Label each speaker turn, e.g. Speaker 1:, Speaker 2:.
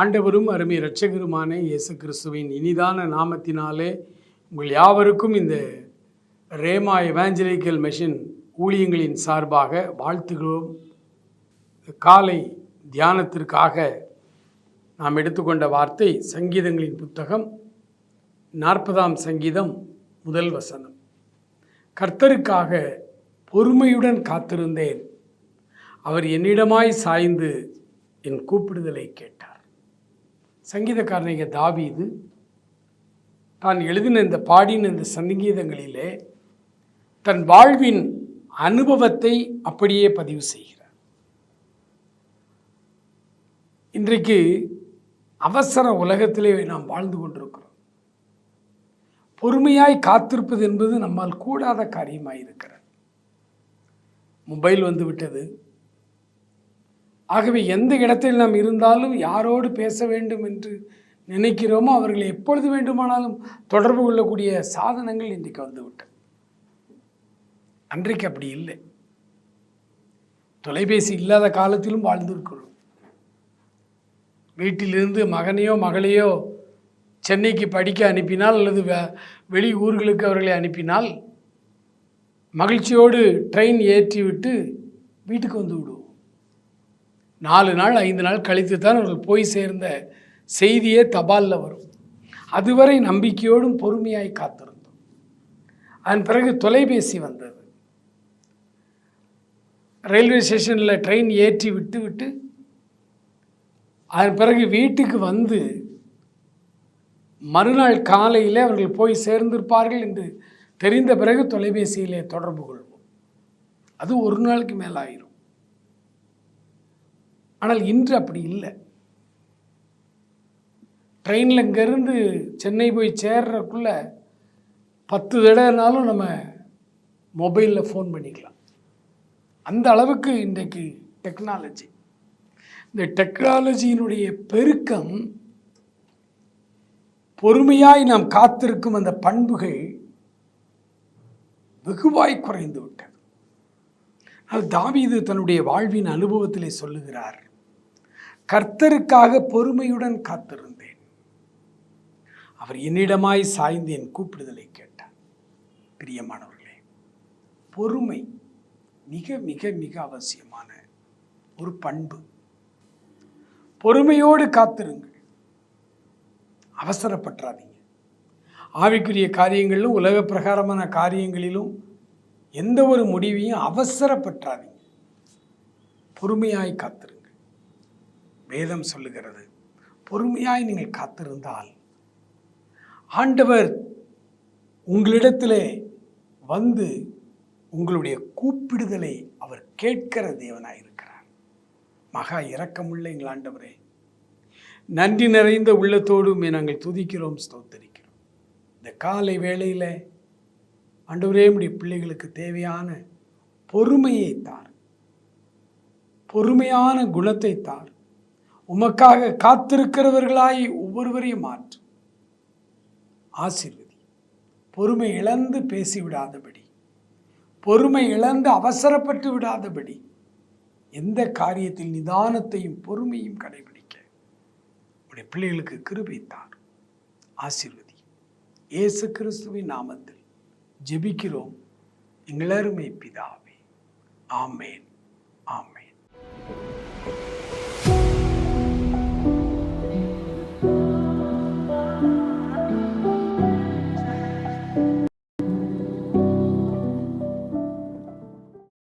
Speaker 1: ஆண்டவரும் அருமை இரட்சகருமான இயேசு கிறிஸ்துவின் இனிதான நாமத்தினாலே உங்கள் யாவருக்கும் இந்த ரேமா எவாஞ்சலிக்கல் மெஷின் ஊழியங்களின் சார்பாக வாழ்த்துகிறோம். காலை தியானத்திற்காக நாம் எடுத்துக்கொண்ட வார்த்தை சங்கீதங்களின் புத்தகம் நாற்பதாம் சங்கீதம் முதல் வசனம். கர்த்தருக்காக பொறுமையுடன் காத்திருந்தேன். அவர் என்னிடமாய் சாய்ந்து என் கூப்பிடுதலை கேட்டார். சங்கீதக்காரனிக தாவீது தான் எழுதின இந்த பாடின இந்த சங்கீதங்களிலே தன் வாழ்வின் அனுபவத்தை அப்படியே பதிவு செய்கிறார். இன்றைக்கு அவசர உலகத்திலே நாம் வாழ்ந்து கொண்டிருக்கிறோம். பொறுமையாய் காத்திருப்பது என்பது நம்மால் கூடாத காரியமாக இருக்கிறது மொபைல் வந்துவிட்டது ஆகவே எந்த இடத்தில் நாம் இருந்தாலும் யாரோடு பேச வேண்டும் என்று நினைக்கிறோமோ அவர்களை எப்பொழுது வேண்டுமானாலும் தொடர்பு கொள்ளக்கூடிய சாதனங்கள் இன்றைக்கு வந்துவிட்டது. அன்றைக்கு அப்படி இல்லை. தொலைபேசி இல்லாத காலத்திலும் வாழ்ந்திருக்கிறோம். வீட்டிலிருந்து மகனையோ மகளையோ சென்னைக்கு படிக்க அனுப்பினால் அல்லது வெ- வெளி ஊர்களுக்கு அவர்களை அனுப்பினால் மகிழ்ச்சியோடு ட்ரெயின் ஏற்றிவிட்டு வீட்டுக்கு வந்து விடுவோம். நாலு நாள் ஐந்து நாள் கழித்து தான் அவர்கள் போய் சேர்ந்த செய்தியே தபாலில் வரும். அதுவரை நம்பிக்கையோடும் பொறுமையாய் காத்திருந்தோம். அதன் பிறகு தொலைபேசி வந்தது. ரயில்வே ஸ்டேஷனில் ட்ரெயின் ஏற்றி விட்டு விட்டு அதன் பிறகு வீட்டுக்கு வந்து மறுநாள் காலையில் அவர்கள் போய் சேர்ந்திருப்பார்கள் என்று தெரிந்த பிறகு தொலைபேசியிலே தொடர்பு கொள்வோம். அது ஒரு நாளுக்கு மேலாயிரும். ஆனால் இன்று அப்படி இல்லை. ட்ரெயினில் இங்கேருந்து சென்னை போய் சேர்றதுக்குள்ள பத்து தடவைனாலும் நம்ம மொபைலில் ஃபோன் பண்ணிக்கலாம். அந்த அளவுக்கு இன்றைக்கு டெக்னாலஜி இந்த டெக்னாலஜியினுடைய பெருக்கம் பொறுமையாய் நாம் காத்திருக்கும் அந்த பண்புகள் வெகுவாய் குறைந்து விட்டது. அது தாவீது தன்னுடைய வாழ்வின் அனுபவத்திலே சொல்லுகிறார் கர்த்தருக்காக பொறுமையுடன் காத்திருந்தேன். அவர் என்னிடமாய் சாய்ந்து என் கூப்பிடுதலை கேட்டார். பிரியமானவர்களே பொறுமை மிக மிக மிக அவசியமான ஒரு பண்பு. பொறுமையோடு காத்திருங்கள். அவசரப்பற்றாதீங்க. ஆவிக்குரிய காரியங்களிலும் உலக பிரகாரமான காரியங்களிலும் எந்த ஒரு முடிவையும் அவசரப்பற்றாதீங்க. பொறுமையாய் காத்திருங்க வேதம் சொல்லுகிறது. பொறுமையாய் நீங்கள் காத்திருந்தால் ஆண்டவர் உங்களிடத்திலே வந்து உங்களுடைய கூப்பிடுதலை அவர் கேட்கிற தேவனாக இருக்கிறார். மகா இரக்கமுள்ள எங்கள் ஆண்டவரே நன்றி நிறைந்த உள்ளத்தோடும் நாங்கள் துதிக்கிறோம் ஸ்தோத்தரிக்கிறோம். இந்த காலை வேளையில் ஆண்டவரே உடைய பிள்ளைகளுக்கு தேவையான பொறுமையை தார். பொறுமையான குணத்தை தார். உமக்காக காத்திருக்கிறவர்களாய் ஒவ்வொருவரையும் மாற்று. ஆசீர்வதி. பொறுமை இழந்து பேசிவிடாதபடி. பொறுமை இழந்து அவசரப்பட்டு விடாதபடி. எந்த காரியத்தில் நிதானத்தையும் பொறுமையும் கடைபிடிக்க. உடைய பிள்ளைகளுக்கு கிருபித்தார் ஆசீர்வதி. இயேசு கிறிஸ்துவின் நாமத்தில் ஜெபிக்கிறோம். எங்களருமை பிதாவே. ஆமேன். ஆமேன்.